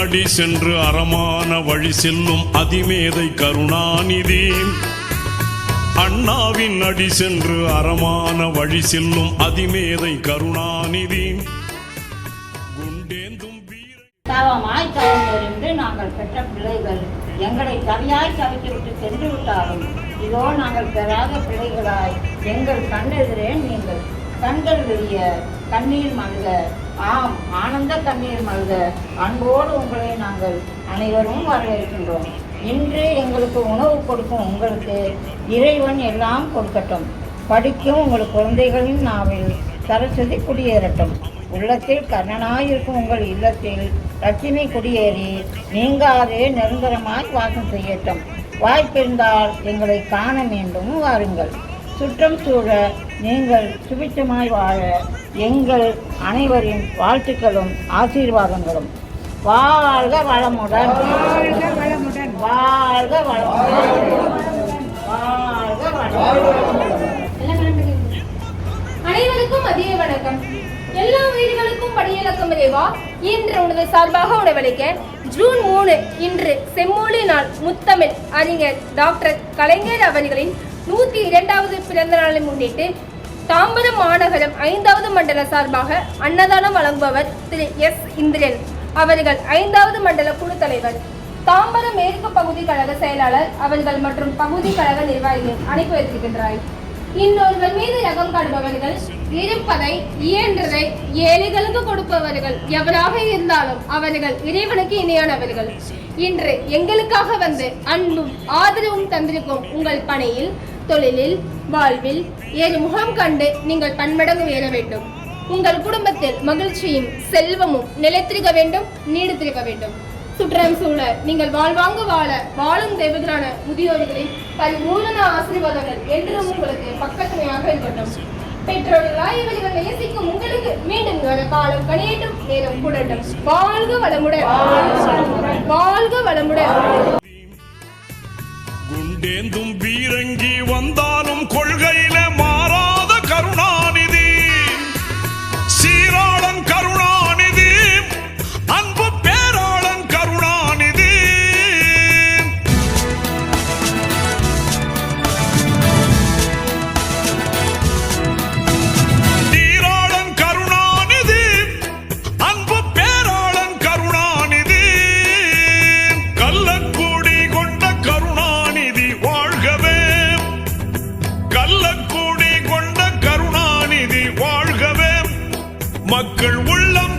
அடி சென்று அறமான வழி செல்லும் அதிமேதை கருணாநிதி. அண்ணாவின் அடி சென்று அறமான வழி செல்லும் அதிமேதை கருணாநிதி. குண்டேந்தும் தவமாய் தவமிருந்து நாங்கள் பெற்ற பிள்ளைகள். எங்களை தவியாய் தவித்துவிட்டு சென்று விட்டாலும் இதோ நாங்கள் பெறாத பிள்ளைகளாய் எங்கள் கண்ணெதிரே நீங்கள். கண்கள் வெளிய கண்ணீர் மல்க ஆம் ஆனந்த கண்ணீர் மல்க அன்போடு உங்களை நாங்கள் அனைவரும் வரவேற்கின்றோம். இன்று எங்களுக்கு உணவு கொடுக்கும் உங்களுக்கு இறைவன் எல்லாம் கொடுக்கட்டும். படிக்கும் உங்கள் குழந்தைகளின் நாவில் சரஸ்வதி குடியேறட்டும். உள்ளத்தில் கர்ணனாயிருக்கும் உங்கள் இல்லத்தில் லட்சுமி குடியேறி நீங்காதே நிரந்தரமாய் வாசம் செய்யட்டும். வாய்ப்பிருந்தால் எங்களை காண மீண்டும் வாருங்கள். சுற்றம் சூழ நீங்கள் சுபிச்சமாய் வாழ எங்கள் அனைவரின் வாழ்த்துக்களும் ஆசீர்வாதங்களும். வாழ்க வளமுடன். வாழ்க வளமுடன். வாழ்க வளமுடன் வாழ்க வளமுடன் அனைவருக்கும் மதிய வணக்கம். எல்லா உயிர்களுக்கும் படியிலக்கம் இறைவா இன்று உனது சார்பாக உணவளிக்க ஜூன் மூணு இன்று செம்மொழி நாள் முத்தமிழ் அறிஞர் டாக்டர் கலைஞர் அவர்களின் நூற்றி இரண்டாவது பிறந்த நாளை முன்னிட்டு தாம்பரம் மாநகரம் ஐந்தாவது மண்டல சார்பாக அன்னதானம் வழங்குபவர் திரு எஸ். இந்திரன். அவர்கள் ஐந்தாவது மண்டல குழு தலைவர். தாம்பரம் மேற்கு பகுதி கழக செயலாளர் அவர்கள் மற்றும் பகுதி கழக நிர்வாகிகள் அனுப்பி வைத்திருக்கின்றார் இன்னொருவர் மீது ரகம் காடுபவர்கள் இருப்பதை இயன்றதை ஏழைகளுக்கு கொடுப்பவர்கள் எவராக இருந்தாலும் அவர்கள் இறைவனுக்கு இணையானவர்கள். இன்று எங்களுக்காக வந்து அன்பும் ஆதரவும் தந்திருக்கும் உங்கள் பணியில் தொழிலில் வாழ்வில் ஏழு முகம் கண்டு நீங்கள் பன்மடங்கு உயர வேண்டும். உங்கள் குடும்பத்தில் மகிழ்ச்சியும் செல்வமும் நிலைத்திருக்க வேண்டும் நீடித்திருக்க வேண்டும். சுற்றம் சூழ நீங்கள் வாழ்வாங்க வாழ வாழும் தெய்வங்களான முதியோர்களின் பரிபூரண ஆசீர்வாதங்கள் என்றும் உங்களுக்கு பக்கத்துணையாக இருக்கட்டும். பெற்றோர்களாய் இவர்கள் நேசிக்கும் உங்களுக்கு மீண்டும் வர காலம் கணியட்டும் நேரம் கூடட்டும் வாழ்க வளமுடன். ஏந்தும் பீரங்கி வந்தாலும் கொள்கை உள்ளம்